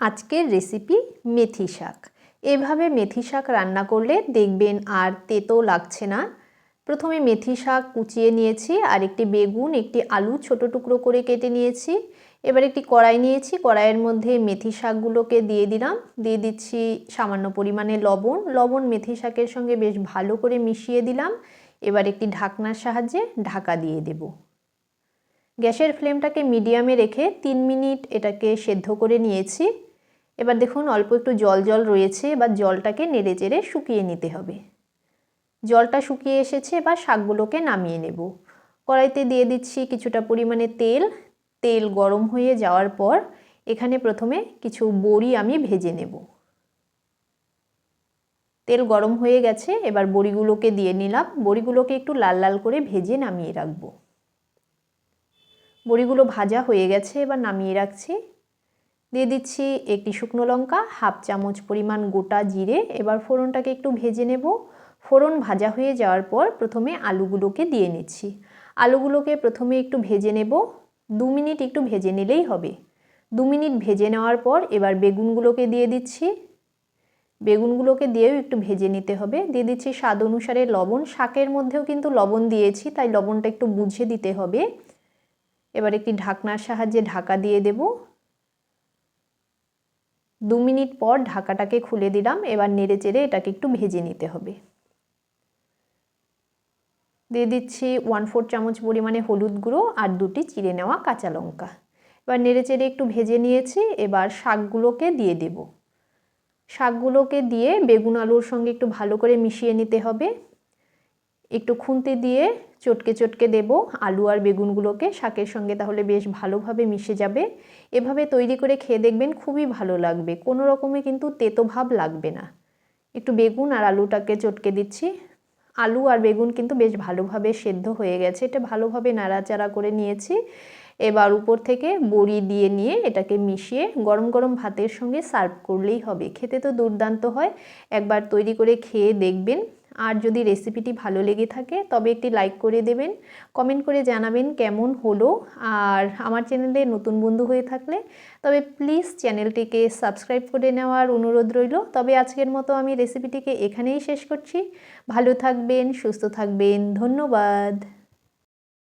আজকের রেসিপি মেথি শাক। এভাবে মেথি শাক রান্না করলে দেখবেন আর তেতো লাগছে না। প্রথমে মেথি শাক কুচিয়ে নিয়েছি, আর একটি বেগুন, একটি আলু ছোট টুকরো করে কেটে নিয়েছি। এবার একটি কড়াই নিয়েছি, কড়াইয়ের মধ্যে মেথি শাকগুলোকে দিয়ে দিলাম। দিয়ে দিচ্ছি সামান্য পরিমাণে লবণ। লবণ মেথি শাকের সঙ্গে বেশ ভালো করে মিশিয়ে দিলাম। এবার একটি ঢাকনার সাহায্যে ঢাকা দিয়ে দেব। গ্যাসের ফ্লেমটাকে মিডিয়ামে রেখে তিন মিনিট এটাকে সেদ্ধ করে নিয়েছি। এবার দেখুন অল্প একটু জল জল রয়েছে, এবার জলটাকে নেড়ে চেড়ে শুকিয়ে নিতে হবে। জলটা শুকিয়ে এসেছে, এবার শাকগুলোকে নামিয়ে নেব। কড়াইতে দিয়ে দিচ্ছি কিছুটা পরিমাণে তেল। তেল গরম হয়ে যাওয়ার পর এখানে প্রথমে কিছু বড়ি আমি ভেজে নেব। তেল গরম হয়ে গেছে, এবার বড়িগুলোকে দিয়ে নিলাম। বড়িগুলোকে একটু লাল লাল করে ভেজে নামিয়ে রাখব। বড়িগুলো ভাজা হয়ে গেছে, এবার নামিয়ে রাখছি। দিয়ে দিচ্ছি একটি শুকনো লঙ্কা, হাফ চামচ পরিমাণ গোটা জিরে। এবার ফোড়নটাকে একটু ভেজে নেব। ফোড়ন ভাজা হয়ে যাওয়ার পর প্রথমে আলুগুলোকে দিয়ে নিচ্ছি। আলুগুলোকে প্রথমে একটু ভেজে নেব। দু মিনিট একটু ভেজে নিলেই হবে। দু মিনিট ভেজে নেওয়ার পর এবার বেগুনগুলোকে দিয়ে দিচ্ছি। বেগুনগুলোকে দিয়েও একটু ভেজে নিতে হবে। দিয়ে দিচ্ছি স্বাদ অনুসারে লবণ। শাকের মধ্যেও কিন্তু লবণ দিয়েছি, তাই লবণটা একটু বুঝে দিতে হবে। এবার একটি ঢাকনার সাহায্যে ঢাকা দিয়ে দেব। দু মিনিট পর ঢাকাটাকে খুলে দিলাম, এবার নেড়ে চেড়ে এটাকে একটু ভেজে নিতে হবে। দিয়ে দিচ্ছি ওয়ান ফোর চামচ পরিমাণে হলুদ গুঁড়ো আর দুটি চিড়ে নেওয়া কাঁচা লঙ্কা। এবার নেড়ে চেড়ে একটু ভেজে নিয়েছি, এবার শাকগুলোকে দিয়ে দেব। শাকগুলোকে দিয়ে বেগুন আলুর সঙ্গে একটু ভালো করে মিশিয়ে নিতে হবে। একটু খুন্তি দিয়ে চটকে চটকে দেব আলু আর বেগুনগুলোকে শাকের সঙ্গে তাহলে বেশ ভালোভাবে মিশে যাবে। এভাবে তৈরি করে খেয়ে দেখবেন খুবই ভালো লাগবে, কোনো রকমে কিন্তু তেতো ভাব লাগবে না। একটু বেগুন আর আলুটাকে চটকে দিচ্ছি। আলু আর বেগুন কিন্তু বেশ ভালোভাবে সেদ্ধ হয়ে গেছে, এটা ভালোভাবে নাড়াচাড়া করে নিয়েছি। এবার উপর থেকে বড়ি দিয়ে নিয়ে এটাকে মিশিয়ে গরম গরম ভাতের সঙ্গে সার্ভ করলেই হবে। খেতে তো দুর্দান্ত হয়, একবার তৈরি করে খেয়ে দেখবেন আর যদি রেসিপিটি ভালো লেগে থাকে, তবে একটি লাইক করে দেবেন। কমেন্ট করে জানাবেন কেমন হলো আর আমার চ্যানেলে নতুন বন্ধু হয়ে থাকলে। তবে প্লিজ চ্যানেলটিকে সাবস্ক্রাইব করে নেওয়ার অনুরোধ রইল। তবে আজকের মতো আমি রেসিপিটিকে এখানেই শেষ করছি। ভালো থাকবেন, সুস্থ থাকবেন। ধন্যবাদ।